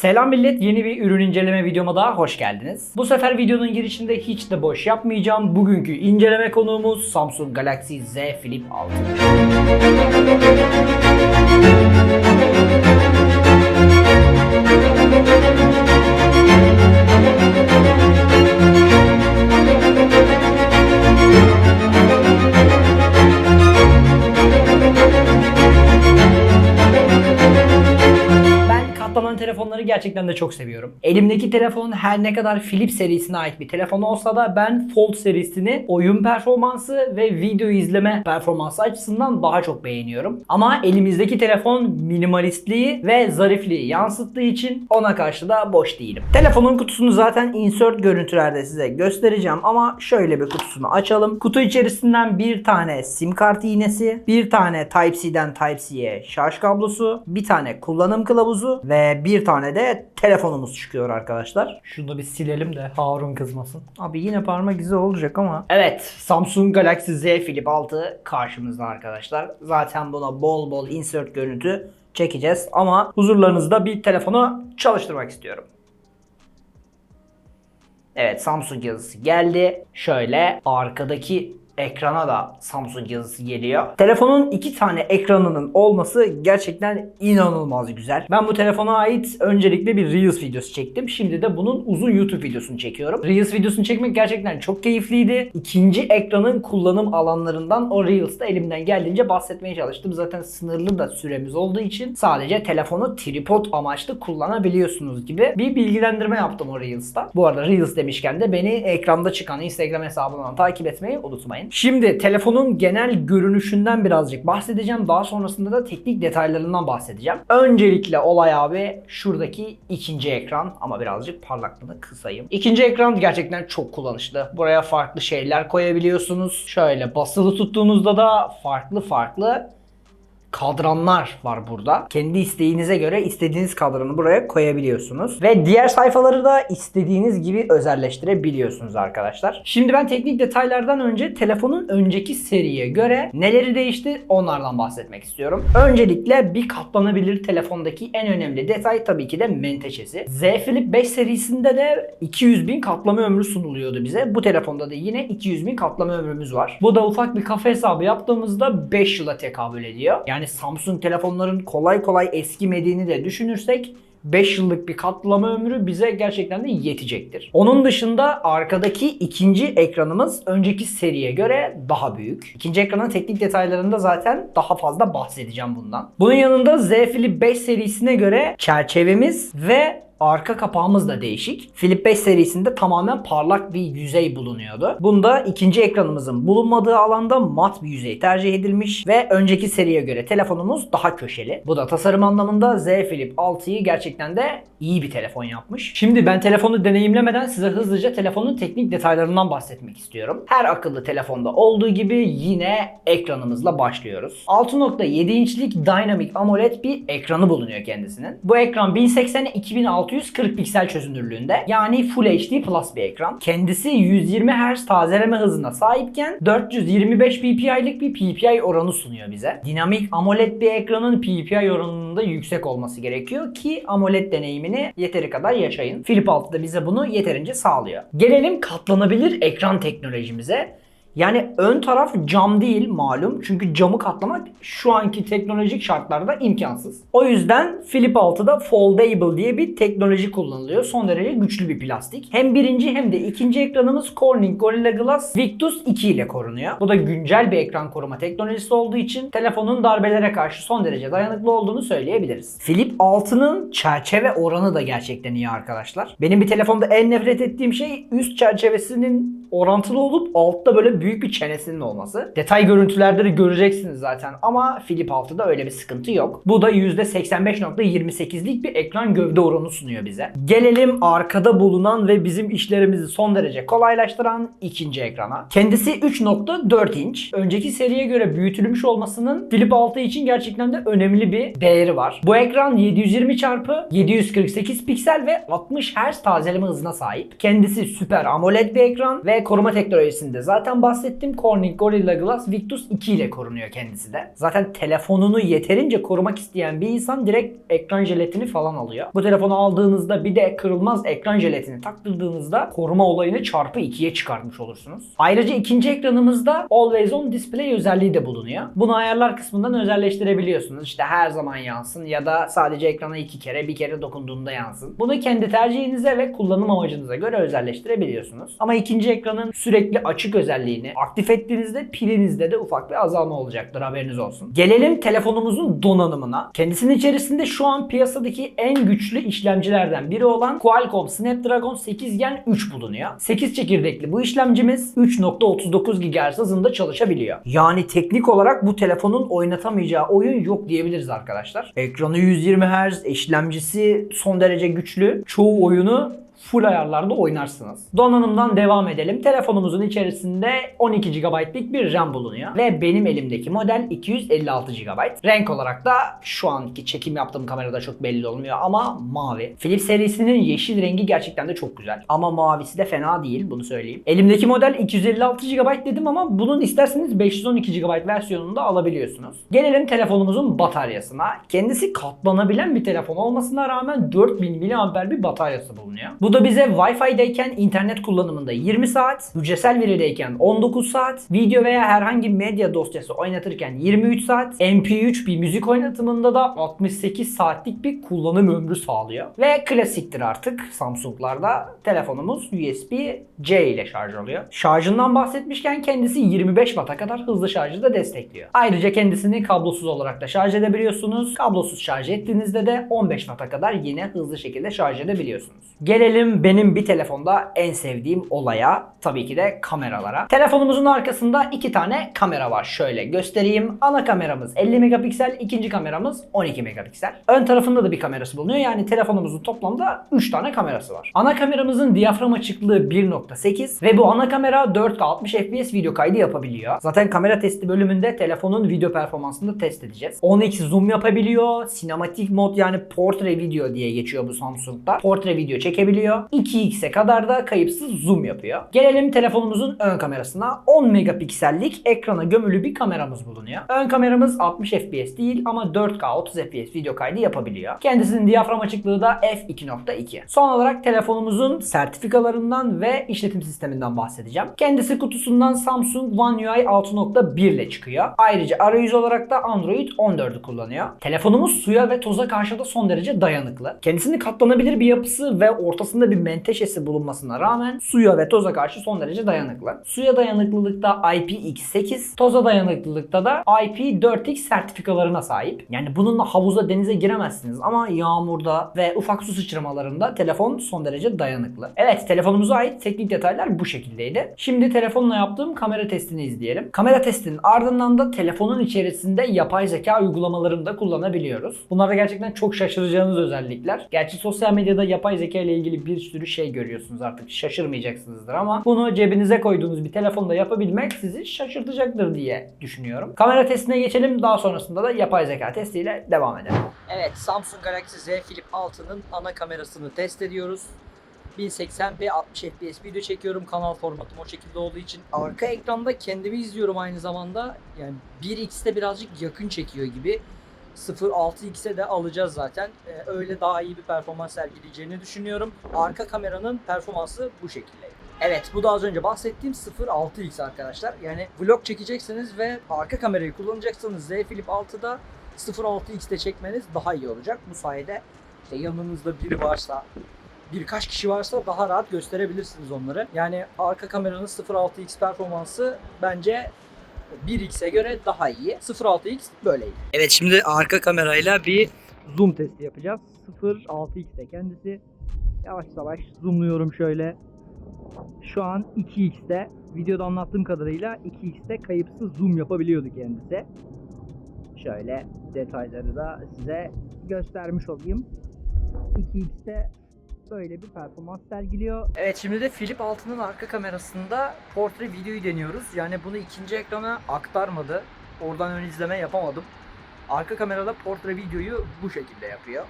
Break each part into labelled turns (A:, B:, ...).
A: Selam millet, yeni bir ürün inceleme videoma daha hoş geldiniz. Bu sefer videonun girişinde hiç de boş yapmayacağım. Bugünkü inceleme konuğumuz Samsung Galaxy Z Flip 6. telefonları gerçekten de çok seviyorum. Elimdeki telefon her ne kadar Flip serisine ait bir telefon olsa da ben Fold serisini oyun performansı ve video izleme performansı açısından daha çok beğeniyorum. Ama elimizdeki telefon minimalistliği ve zarifliği yansıttığı için ona karşı da boş değilim. Telefonun kutusunu zaten insert görüntülerde size göstereceğim ama şöyle bir kutusunu açalım. Kutu içerisinden bir tane sim kart iğnesi, bir tane Type-C'den Type-C'ye şarj kablosu, bir tane kullanım kılavuzu ve bir tane de telefonumuz çıkıyor arkadaşlar. Şunu da bir silelim de Harun kızmasın. Abi yine parmak izi olacak ama. Evet Samsung Galaxy Z Flip 6 karşımızda arkadaşlar. Zaten buna bol bol insert görüntü çekeceğiz ama huzurlarınızda bir telefonu çalıştırmak istiyorum. Evet Samsung yazısı geldi. Şöyle arkadaki ekrana da Samsung yazısı geliyor. Telefonun iki tane ekranının olması gerçekten inanılmaz güzel. Ben bu telefona ait öncelikle bir Reels videosu çektim. Şimdi de bunun uzun YouTube videosunu çekiyorum. Reels videosunu çekmek gerçekten çok keyifliydi. İkinci ekranın kullanım alanlarından o Reels'ta elimden geldiğince bahsetmeye çalıştım. Zaten sınırlı da süremiz olduğu için sadece telefonu tripod amaçlı kullanabiliyorsunuz gibi bir bilgilendirme yaptım o Reels'ta. Bu arada Reels demişken de beni ekranda çıkan Instagram hesabından takip etmeyi unutmayın. Şimdi telefonun genel görünüşünden birazcık bahsedeceğim. Daha sonrasında da teknik detaylarından bahsedeceğim. Öncelikle olay abi şuradaki ikinci ekran ama birazcık parlaklığını kısayım. İkinci ekran gerçekten çok kullanışlı. Buraya farklı şeyler koyabiliyorsunuz. Şöyle basılı tuttuğunuzda da farklı farklı kadranlar var burada. Kendi isteğinize göre istediğiniz kadranı buraya koyabiliyorsunuz. Ve diğer sayfaları da istediğiniz gibi özelleştirebiliyorsunuz arkadaşlar. Şimdi ben teknik detaylardan önce telefonun önceki seriye göre neleri değişti onlardan bahsetmek istiyorum. Öncelikle bir katlanabilir telefondaki en önemli detay tabii ki de menteşesi. Z Flip 5 serisinde de 200 bin katlama ömrü sunuluyordu bize. Bu telefonda da yine 200 bin katlama ömrümüz var. Bu da ufak bir kafa hesabı yaptığımızda 5 yıla tekabül ediyor. Yani Samsung telefonların kolay kolay eskimediğini de düşünürsek 5 yıllık bir katlama ömrü bize gerçekten de yetecektir. Onun dışında arkadaki ikinci ekranımız önceki seriye göre daha büyük. İkinci ekranın teknik detaylarında zaten daha fazla bahsedeceğim bundan. Bunun yanında Z Flip 5 serisine göre çerçevemiz ve Arka kapağımız da değişik. Flip 5 serisinde tamamen parlak bir yüzey bulunuyordu. Bunda ikinci ekranımızın bulunmadığı alanda mat bir yüzey tercih edilmiş ve önceki seriye göre telefonumuz daha köşeli. Bu da tasarım anlamında Z Flip 6'yı gerçekten de iyi bir telefon yapmış. Şimdi ben telefonu deneyimlemeden size hızlıca telefonun teknik detaylarından bahsetmek istiyorum. Her akıllı telefonda olduğu gibi yine ekranımızla başlıyoruz. 6.7 inçlik Dynamic AMOLED bir ekranı bulunuyor kendisinin. Bu ekran 1080'e 2640 piksel çözünürlüğünde yani Full HD Plus bir ekran. Kendisi 120 Hz tazeleme hızına sahipken 425 ppi'lik bir ppi oranı sunuyor bize. Dinamik AMOLED bir ekranın ppi oranının da yüksek olması gerekiyor ki AMOLED deneyimini yeteri kadar yaşayın. Flip 6 da bize bunu yeterince sağlıyor. Gelelim katlanabilir ekran teknolojimize. Yani ön taraf cam değil malum. Çünkü camı katlamak şu anki teknolojik şartlarda imkansız. O yüzden Flip 6'da Foldable diye bir teknoloji kullanılıyor. Son derece güçlü bir plastik. Hem birinci hem de ikinci ekranımız Corning Gorilla Glass Victus 2 ile korunuyor. Bu da güncel bir ekran koruma teknolojisi olduğu için telefonun darbelere karşı son derece dayanıklı olduğunu söyleyebiliriz. Flip 6'nın çerçeve oranı da gerçekten iyi arkadaşlar. Benim bir telefonda en nefret ettiğim şey üst çerçevesinin orantılı olup altta böyle büyük bir çenesinin olması. Detay görüntülerde de göreceksiniz zaten ama Flip 6'da öyle bir sıkıntı yok. Bu da %85.28'lik bir ekran gövde oranı sunuyor bize. Gelelim arkada bulunan ve bizim işlerimizi son derece kolaylaştıran ikinci ekrana. Kendisi 3.4 inç. Önceki seriye göre büyütülmüş olmasının Flip 6 için gerçekten de önemli bir değeri var. Bu ekran 720 x 748 piksel ve 60 Hz tazeleme hızına sahip. Kendisi Super AMOLED bir ekran ve Ve koruma teknolojisinde zaten bahsettim. Corning Gorilla Glass Victus 2 ile korunuyor kendisi de. Zaten telefonunu yeterince korumak isteyen bir insan direkt ekran jelatini falan alıyor. Bu telefonu aldığınızda bir de kırılmaz ekran jelatini taktırdığınızda koruma olayını çarpı 2'ye çıkartmış olursunuz. Ayrıca ikinci ekranımızda Always On Display özelliği de bulunuyor. Bunu ayarlar kısmından özelleştirebiliyorsunuz. İşte her zaman yansın ya da sadece ekrana iki kere bir kere dokunduğunda yansın. Bunu kendi tercihinize ve kullanım amacınıza göre özelleştirebiliyorsunuz. Ama ikinci ekranın sürekli açık özelliğini aktif ettiğinizde pilinizde de ufak bir azalma olacaktır haberiniz olsun. Gelelim telefonumuzun donanımına. Kendisinin içerisinde şu an piyasadaki en güçlü işlemcilerden biri olan Qualcomm Snapdragon 8 Gen 3 bulunuyor. 8 çekirdekli bu işlemcimiz 3.39 GHz hızında çalışabiliyor. Yani teknik olarak bu telefonun oynatamayacağı oyun yok diyebiliriz arkadaşlar. Ekranı 120 Hz, işlemcisi son derece güçlü. Çoğu oyunu full ayarlarda oynarsınız. Donanımdan devam edelim. Telefonumuzun içerisinde 12 GB'lik bir RAM bulunuyor. Ve benim elimdeki model 256 GB. Renk olarak da şu anki çekim yaptığım kamerada çok belli olmuyor ama mavi. Philips serisinin yeşil rengi gerçekten de çok güzel. Ama mavisi de fena değil bunu söyleyeyim. Elimdeki model 256 GB dedim ama bunun isterseniz 512 GB versiyonunu da alabiliyorsunuz. Gelelim telefonumuzun bataryasına. Kendisi katlanabilen bir telefon olmasına rağmen 4000 mAh bir bataryası bulunuyor. Bu da bize Wi-Fi'deyken internet kullanımında 20 saat, hücresel verideyken 19 saat, video veya herhangi medya dosyası oynatırken 23 saat, MP3 bir müzik oynatımında da 68 saatlik bir kullanım ömrü sağlıyor. Ve klasiktir artık Samsung'larda telefonumuz USB-C ile şarj oluyor. Şarjından bahsetmişken kendisi 25 Watt'a kadar hızlı şarjı da destekliyor. Ayrıca kendisini kablosuz olarak da şarj edebiliyorsunuz. Kablosuz şarj ettiğinizde de 15 Watt'a kadar yine hızlı şekilde şarj edebiliyorsunuz. Gelelim benim bir telefonda en sevdiğim olaya tabii ki de kameralara. Telefonumuzun arkasında iki tane kamera var. Şöyle göstereyim. Ana kameramız 50 megapiksel, ikinci kameramız 12 megapiksel. Ön tarafında da bir kamerası bulunuyor. Yani telefonumuzun toplamda 3 tane kamerası var. Ana kameramızın diyafram açıklığı 1.8 ve bu ana kamera 4K 60 FPS video kaydı yapabiliyor. Zaten kamera testi bölümünde telefonun video performansını da test edeceğiz. 10x zoom yapabiliyor. Sinematik mod yani portre video diye geçiyor bu Samsung'da. Portre video çekebiliyor. 2x'e kadar da kayıpsız zoom yapıyor. Gelelim telefonumuzun ön kamerasına. 10 megapiksellik ekrana gömülü bir kameramız bulunuyor. Ön kameramız 60 FPS değil ama 4K 30 FPS video kaydı yapabiliyor. Kendisinin diyafram açıklığı da f2.2. Son olarak telefonumuzun sertifikalarından ve işletim sisteminden bahsedeceğim. Kendisi kutusundan Samsung One UI 6.1 ile çıkıyor. Ayrıca arayüz olarak da Android 14'ü kullanıyor. Telefonumuz suya ve toza karşı da son derece dayanıklı. Kendisini katlanabilir bir yapısı ve ortasında bir menteşesi bulunmasına rağmen suya ve toza karşı son derece dayanıklı. Suya dayanıklılıkta IPX8, toza dayanıklılıkta da IP4X sertifikalarına sahip. Yani bununla havuza denize giremezsiniz ama yağmurda ve ufak su sıçramalarında telefon son derece dayanıklı. Evet telefonumuza ait teknik detaylar bu şekildeydi. Şimdi telefonla yaptığım kamera testini izleyelim. Kamera testinin ardından da telefonun içerisinde yapay zeka uygulamalarını da kullanabiliyoruz. Bunlar da gerçekten çok şaşıracağınız özellikler. Gerçi sosyal medyada yapay zeka ile ilgili bir sürü şey görüyorsunuz artık şaşırmayacaksınızdır ama bunu cebinize koyduğunuz bir telefonda yapabilmek sizi şaşırtacaktır diye düşünüyorum. Kamera testine geçelim daha sonrasında da yapay zeka testiyle devam edelim.
B: Evet Samsung Galaxy Z Flip 6'nın ana kamerasını test ediyoruz. 1080p 60 fps video çekiyorum. Kanal formatım o şekilde olduğu için. Arka ekranda kendimi izliyorum aynı zamanda. Yani 1x'te birazcık yakın çekiyor gibi. 0.6x'e de alacağız zaten. Ee, öyle daha iyi bir performans sergileyeceğini düşünüyorum. Arka kameranın performansı bu şekilde. Evet bu da az önce bahsettiğim 0.6x arkadaşlar. Yani vlog çekeceksiniz ve arka kamerayı kullanacaksanız Z Flip 6'da 0.6x'te çekmeniz daha iyi olacak. Bu sayede işte yanınızda biri varsa, birkaç kişi varsa daha rahat gösterebilirsiniz onları. Yani arka kameranın 0.6x performansı bence 1x'e göre daha iyi. 0.6x böyle iyi. Evet şimdi arka kamerayla bir zoom testi yapacağız. 0.6x'te kendisi. Yavaş yavaş zoomluyorum şöyle. Şu an 2x'te. Videoda anlattığım kadarıyla 2x'te kayıpsız zoom yapabiliyordu kendisi. Şöyle detayları da size göstermiş olayım. 2x'te böyle bir performans sergiliyor. Evet şimdi de Flip 6'nın arka kamerasında portre videoyu deniyoruz. Yani bunu ikinci ekrana aktarmadı. Oradan ön izleme yapamadım. Arka kamerada portre videoyu bu şekilde yapıyor.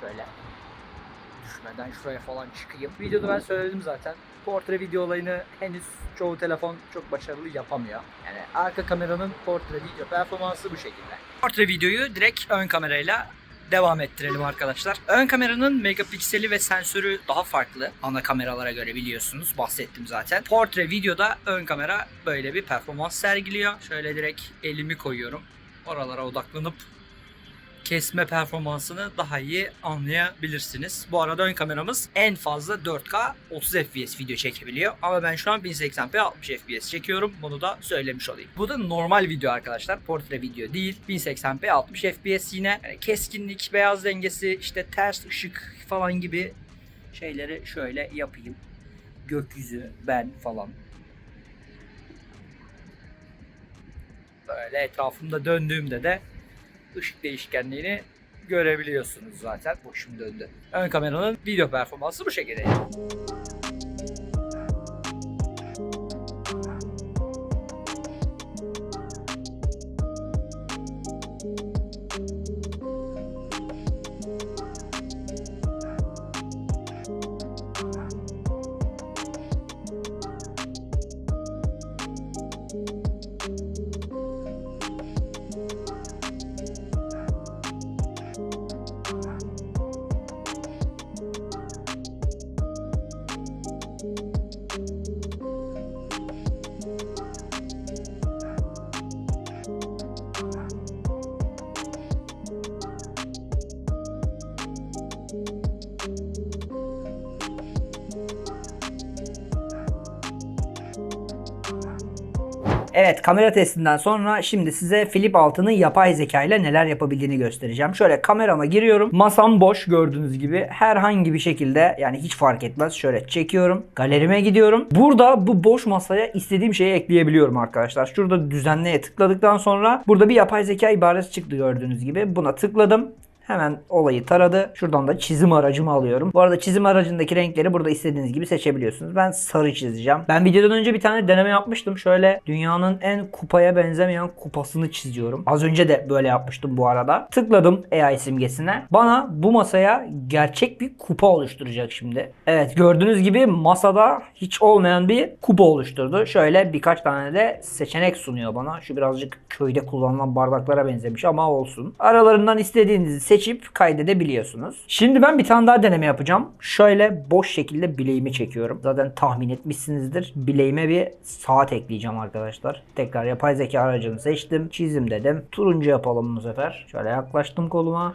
B: Şöyle. düşmeden şuraya falan çıkayım. Videoda ben söyledim zaten. Portre video olayını henüz çoğu telefon çok başarılı yapamıyor. Yani arka kameranın portre video performansı bu şekilde. Portre videoyu direkt ön kamerayla devam ettirelim arkadaşlar. Ön kameranın megapikseli ve sensörü daha farklı. Ana kameralara göre biliyorsunuz. Bahsettim zaten. Portre videoda ön kamera böyle bir performans sergiliyor. Şöyle direkt elimi koyuyorum. Oralara odaklanıp kesme performansını daha iyi anlayabilirsiniz. Bu arada ön kameramız en fazla 4K 30 FPS video çekebiliyor. Ama ben şu an 1080p 60 FPS çekiyorum. Bunu da söylemiş olayım. Bu da normal video arkadaşlar. Portre video değil. 1080p 60 FPS yine. Yani keskinlik, beyaz dengesi, işte ters ışık falan gibi şeyleri şöyle yapayım. Gökyüzü, ben falan. Böyle etrafımda döndüğümde de ışık değişkenliğini görebiliyorsunuz zaten. Başım döndü. Ön kameranın video performansı bu şekilde.
A: Evet kamera testinden sonra şimdi size Flip 6'nın yapay zeka ile neler yapabildiğini göstereceğim. Şöyle kamerama giriyorum. Masam boş gördüğünüz gibi. Herhangi bir şekilde yani hiç fark etmez. Şöyle çekiyorum. Galerime gidiyorum. Burada bu boş masaya istediğim şeyi ekleyebiliyorum arkadaşlar. Şurada düzenleye tıkladıktan sonra burada bir yapay zeka ibaresi çıktı gördüğünüz gibi. Buna tıkladım. Hemen olayı taradı. Şuradan da çizim aracımı alıyorum. Bu arada çizim aracındaki renkleri burada istediğiniz gibi seçebiliyorsunuz. Ben sarı çizeceğim. Ben videodan önce bir tane deneme yapmıştım. Şöyle dünyanın en kupaya benzemeyen kupasını çiziyorum. Az önce de böyle yapmıştım bu arada. Tıkladım AI simgesine. Bana bu masaya gerçek bir kupa oluşturacak şimdi. Evet gördüğünüz gibi masada hiç olmayan bir kupa oluşturdu. Şöyle birkaç tane de seçenek sunuyor bana. Şu birazcık köyde kullanılan bardaklara benzemiş ama olsun. Aralarından istediğinizi seçip kaydedebiliyorsunuz. Şimdi ben bir tane daha deneme yapacağım. Şöyle boş şekilde bileğimi çekiyorum. Zaten tahmin etmişsinizdir. Bileğime bir saat ekleyeceğim arkadaşlar. Tekrar yapay zeka aracını seçtim. Çizim dedim. Turuncu yapalım bu sefer. Şöyle yaklaştım koluma.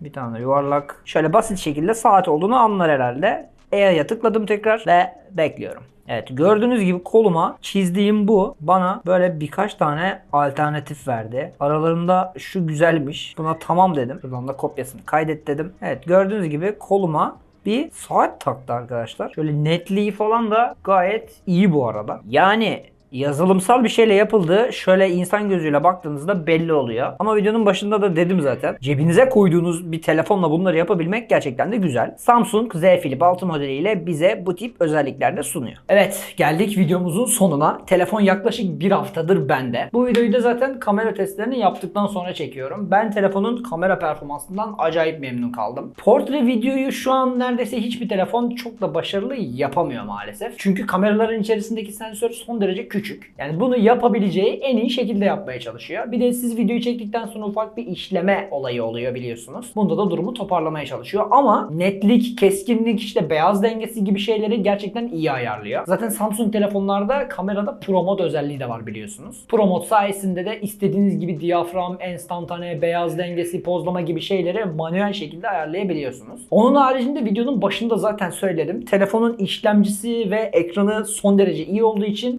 A: Bir tane yuvarlak. Şöyle basit şekilde saat olduğunu anlar herhalde. E'ye tıkladım tekrar ve bekliyorum. Evet gördüğünüz gibi koluma çizdiğim bu bana böyle birkaç tane alternatif verdi. Aralarında şu güzelmiş. Buna tamam dedim. Şuradan da kopyasını kaydet dedim. Evet gördüğünüz gibi koluma bir saat taktı arkadaşlar. Şöyle netliği falan da gayet iyi bu arada. Yani yazılımsal bir şeyle yapıldığı şöyle insan gözüyle baktığınızda belli oluyor. Ama videonun başında da dedim zaten. Cebinize koyduğunuz bir telefonla bunları yapabilmek gerçekten de güzel. Samsung Z Flip 6 modeliyle bize bu tip özellikler de sunuyor. Evet geldik videomuzun sonuna. Telefon yaklaşık bir haftadır bende. Bu videoyu da zaten kamera testlerini yaptıktan sonra çekiyorum. Ben telefonun kamera performansından acayip memnun kaldım. Portre videoyu şu an neredeyse hiçbir telefon çok da başarılı yapamıyor maalesef. Çünkü kameraların içerisindeki sensör son derece küçük. Yani bunu yapabileceği en iyi şekilde yapmaya çalışıyor. Bir de siz videoyu çektikten sonra ufak bir işleme olayı oluyor biliyorsunuz. Bunda da durumu toparlamaya çalışıyor. Ama netlik, keskinlik, işte beyaz dengesi gibi şeyleri gerçekten iyi ayarlıyor. Zaten Samsung telefonlarda kamerada Pro Mode özelliği de var biliyorsunuz. Pro Mode sayesinde de istediğiniz gibi diyafram, enstantane, beyaz dengesi, pozlama gibi şeyleri manuel şekilde ayarlayabiliyorsunuz. Onun haricinde videonun başında zaten söyledim. Telefonun işlemcisi ve ekranı son derece iyi olduğu için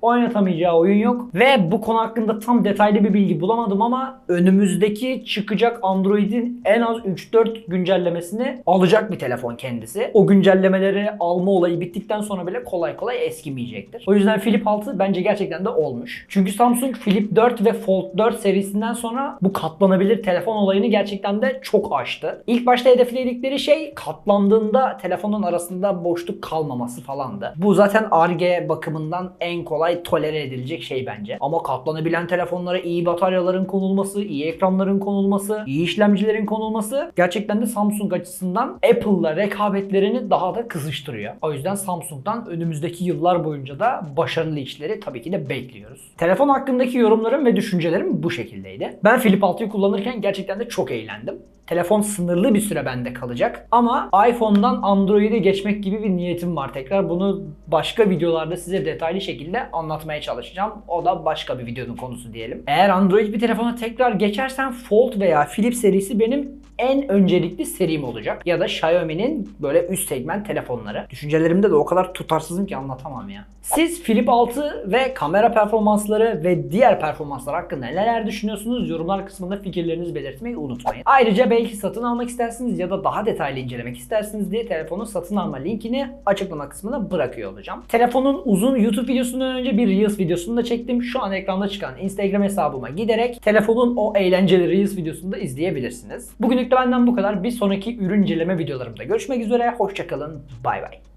A: oynatamayacağı oyun yok. Ve bu konu hakkında tam detaylı bir bilgi bulamadım ama önümüzdeki çıkacak Android'in en az 3-4 güncellemesini alacak bir telefon kendisi. O güncellemeleri alma olayı bittikten sonra bile kolay kolay eskimeyecektir. O yüzden Flip 6 bence gerçekten de olmuş. Çünkü Samsung Flip 4 ve Fold 4 serisinden sonra bu katlanabilir telefon olayını gerçekten de çok aştı. İlk başta hedefledikleri şey katlandığında telefonun arasında boşluk kalmaması falandı. Bu zaten Ar-Ge bakımından en kolay tolere hayal edilecek şey bence. Ama katlanabilen telefonlara iyi bataryaların konulması, iyi ekranların konulması, iyi işlemcilerin konulması gerçekten de Samsung açısından Apple'la rekabetlerini daha da kızıştırıyor. O yüzden Samsung'dan önümüzdeki yıllar boyunca da başarılı işleri tabii ki de bekliyoruz. Telefon hakkındaki yorumlarım ve düşüncelerim bu şekildeydi. Ben Flip 6'yı kullanırken gerçekten de çok eğlendim. Telefon sınırlı bir süre bende kalacak. Ama iPhone'dan Android'e geçmek gibi bir niyetim var tekrar. Bunu başka videolarda size detaylı şekilde anlatmaya çalışacağım. O da başka bir videonun konusu diyelim. Eğer Android bir telefona tekrar geçersen Fold veya Flip serisi benim en öncelikli serim olacak. Ya da Xiaomi'nin böyle üst segment telefonları. Düşüncelerimde de o kadar tutarsızım ki anlatamam ya. Siz Flip 6 ve kamera performansları ve diğer performanslar hakkında neler düşünüyorsunuz? Yorumlar kısmında fikirlerinizi belirtmeyi unutmayın. Ayrıca belki satın almak istersiniz ya da daha detaylı incelemek istersiniz diye telefonun satın alma linkini açıklama kısmına bırakıyor olacağım. Telefonun uzun YouTube videosundan önce bir Reels videosunu da çektim. Şu an ekranda çıkan Instagram hesabıma giderek telefonun o eğlenceli Reels videosunu da izleyebilirsiniz. Bugünlük de benden bu kadar. Bir sonraki ürün inceleme videolarımda görüşmek üzere. Hoşçakalın. Bay bay.